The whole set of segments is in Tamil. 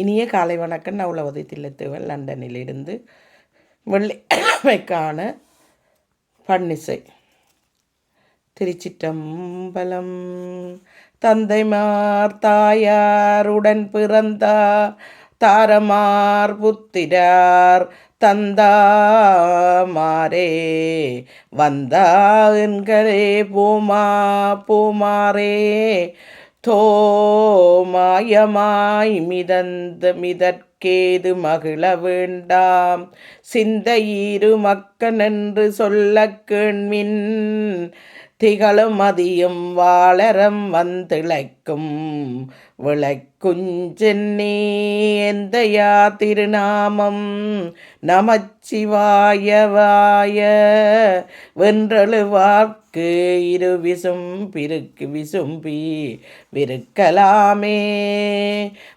இனிய காலை வணக்கம். நான் உளவதி தில்லத்துவன் லண்டனிலிருந்து வெள்ளிக்கிழமைக்கான பன்னிசை. திருச்சிற்றம்பலம் தந்தைமார் தாயாருடன் பிறந்தா தாரமார் புத்திரார் தந்தாமாரே வந்தா என்களே பூமா பூமாரே தோமாயமாய் மிதந்த மிதற்கேது மகிழ வேண்டாம். சிந்தையீரு மக்கனென்று சொல்ல கேண்மின் திகழும் அதியும் வாளரம் வந்திழைக்கும் விளக்குஞ்சென்னி எந்தையா திருநாமம்? நமச்சிவாயவாய. வென்றழுவார்க்கு இரு விசும்பிருக்கு விசும்பி விருக்கலாமே.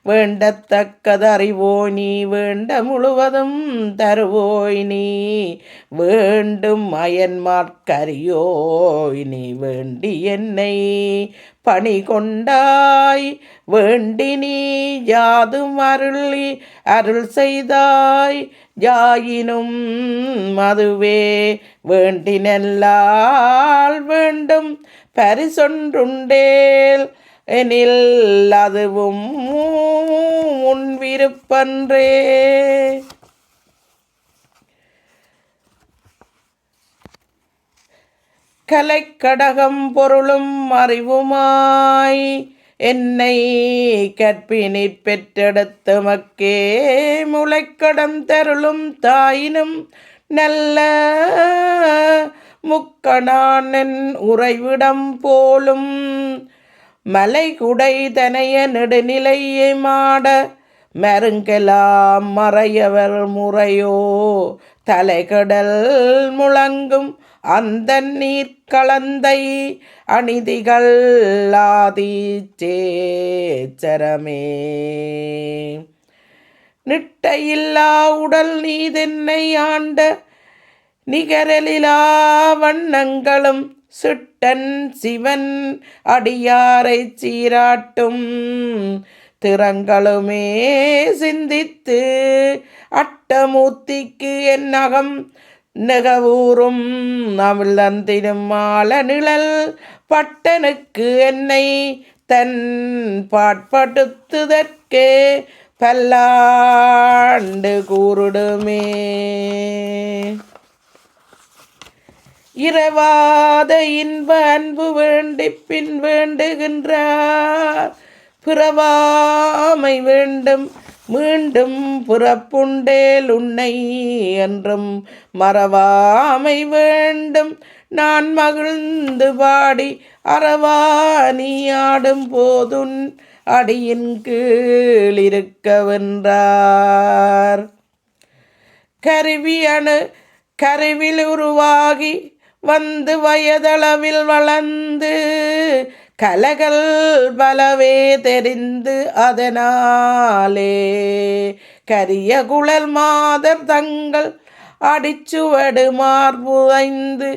வேண்டத்தக்கதறிவோ நீ வேண்ட முழுவதும் தருவோய் நீ. வேண்டும் அயன்மார்க்கரியோய் நீ வேண்டி என்னை பணி கொண்டாய் வேண்டி நீ யாதும் அருளி அருள் செய்தாய் யாயினும் அதுவே வேண்டினல்லால் வேண்டும் பரிசொன்றுண்டேல் எனில் அதுவும் உன் விருப்பன்றே கலைக்கடகம் பொருளும் அறிவுமாய் என்னை கற்பினி பெற்றெடுத்த மக்கே முளைக்கடம் தருளும் தாயினும் நல்ல முக்கணானன் உறைவிடம் போலும் மலை குடை தனைய நெடுநிலையை மாட மருங்கெலாம் மறையவர் முறையோ? தலைகடல் முழங்கும் அந்த நீர் கலந்தை அணிதிகள் ஆதிச்சேச்சரமே நிட்டையில்லா உடல் நீதென்னை ஆண்ட நிகரலிலா வண்ணங்களும் சுட்டன் சிவன் அடியாரை சீராட்டும் திறங்களுமே சிந்தித்து அட்டமூர்த்திக்கு என் நகம் நெகவூரும் அமிழ்ந்திடும் மால நிழல் பட்டனுக்கு என்னை தன் பாட்படுத்துதற்கே பல்லாண்டு கூறுடுமே. இரவாத இன்ப அன்பு வேண்டி பின் வேண்டுகின்றார். பிறவாமை வேண்டும் மீண்டும் புறப்புண்டேல் உன்னை என்றும் மறவாமை வேண்டும். நான் மகிழ்ந்து பாடி அறவா நீ ஆடும் போதுன் அடியின் கீழ் கருவியணு கருவி அணு கருவில் உருவாகி வந்து வயதளவில் வளர்ந்து கலகல் பலவே தெரிந்து அதனாலே கரிய குழல் மாதர் தங்கள் அடிச்சுவடு மார்புதைந்து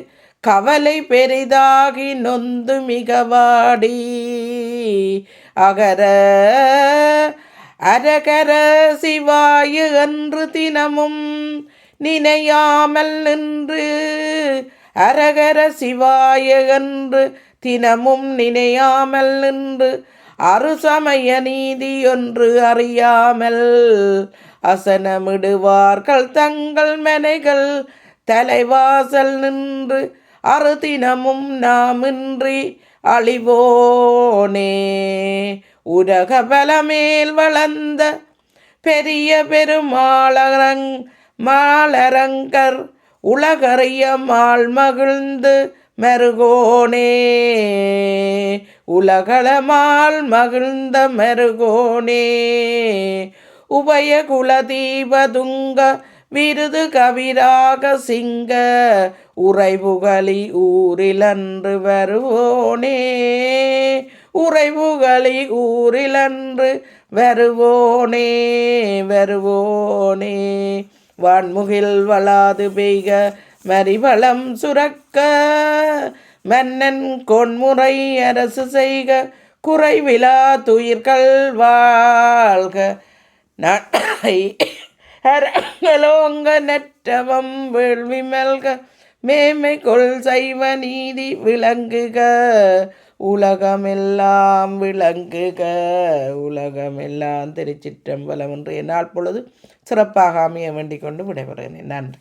கவலை பெரிதாகி நொந்து மிகவாடி. அகர அரகர சிவாயு அன்று தினமும் நினையாமல் நின்று அரகர சிவாய என்று தினமும் நினையாமல் நின்று அருசமய நீதி ஒன்று அறியாமல் அசனமிடுவார்கள் தங்கள் மனைகள் தலைவாசல் நின்று அறுதினமும் நாமின்றி அழிவோனே. உலக பலமேல் வளர்ந்த பெரிய பெருமாளரங் மாளரங்கர் உலகறிய மாள் மகிழ்ந்து மருகோனே. உலகளமால் மகிழ்ந்த மருகோனே. உபய குலதீபதுங்க விருது கவிராக சிங்க உறைவுகளி ஊரிலன்று வருவோனே. உறைவுகளி ஊரிலன்று வருவோனே வருவோனே. வான்முகில் வளாது பெய்க மறிவளம் சுரக்க மன்னன் கொன்முறை அரசு செய்க குறைவிலா துயிர்கள் வாழ்க. நாட்டை அரங்கலோங்க நற்றவம் வேள்வி மல்க மேன்மை கொள் சைவ நீதி விளங்குக. உலகமெல்லாம் விளங்குக உலகமெல்லாம் திருச்சிற்றம்பலம் என்று என்னால் பொழுது சிறப்பாக அமைய வேண்டிக் கொண்டு விடைபெறுகிறேன். நன்றி.